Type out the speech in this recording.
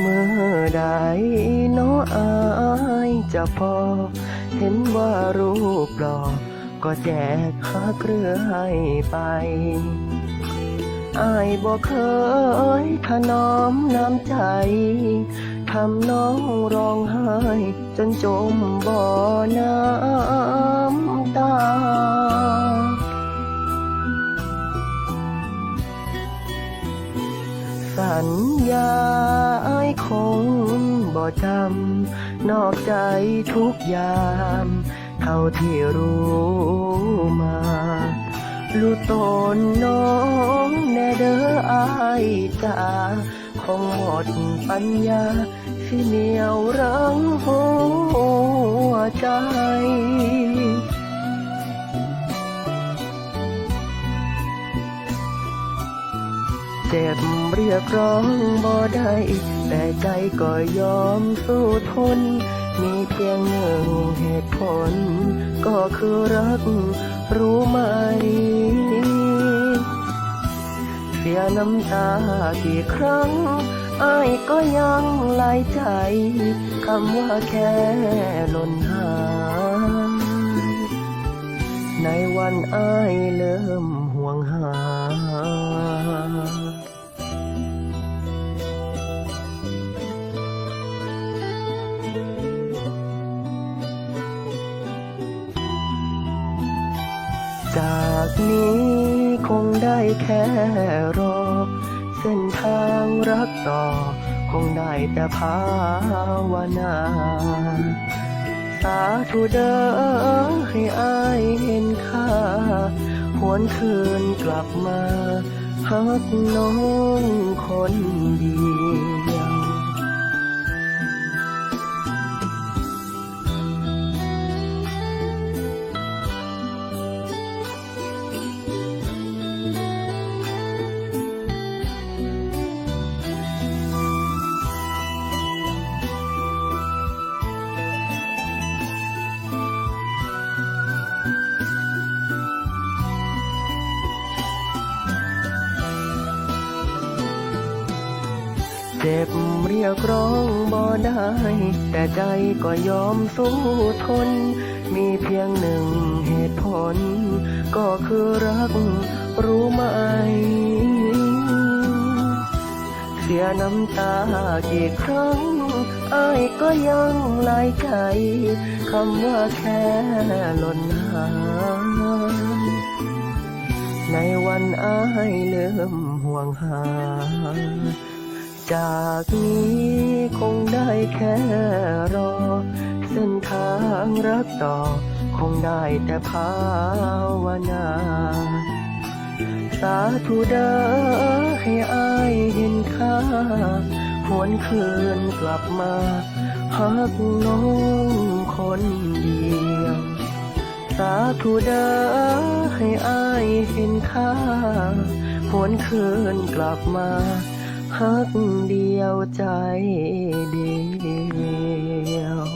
เมื่อใดน้ออายจะพอ เห็นว่ารูปหล่อก็แจกหาเกลือให้ไปอายบอกเคยถนอมน้ำใจ ทำน้องร้องไห้จนจมบ่อน้ำตา สัญญาอายคงบ่จำนอกใจทุกยาม เท่าที่รู้มารู้ตนน้องแน่เด้ออายจ้าคงหมดปัญญาที่เหนียวรั้งหัว เจ็บเรียกร้องบ่ได้แต่ใจก็ยอมสู้ทน มีเพียงหนึ่งเหตุผล ก็คือรักรู้ไหม เสียน้ำตากี่ครั้งอายก็ยังไหลายใจ คำว่าแค่หล่นหายในวันอาย จากนี้คงได้แค่รอ เส้นทางรักต่อ คงได้แต่ภาวนา สาธุเด้อให้อายเห็นค่า หวนคืนกลับมาหักน้องคนดี จ็บเรียกร้องบ่ได้ แต่ใจก็ยอมสู้ทน มีเพียงหนึ่งเหตุผล ก็คือรักรู้ไหม เสียน้ำตากี่ครั้งอายก็ยังไหลายใจคำว่าแค่หล่นหายในวันอายเริ่มห่วงหา จากนี้คงได้แค่รอ เส้นทางรักต่อ คงได้แต่ภาวนา สาธุเด้อให้อายเห็นค่าหวนคืนกลับมาหักน้องคนเดียว สาธุเด้อให้อายเห็นค่าหวนคืนกลับมา พักเดียวใจเดียว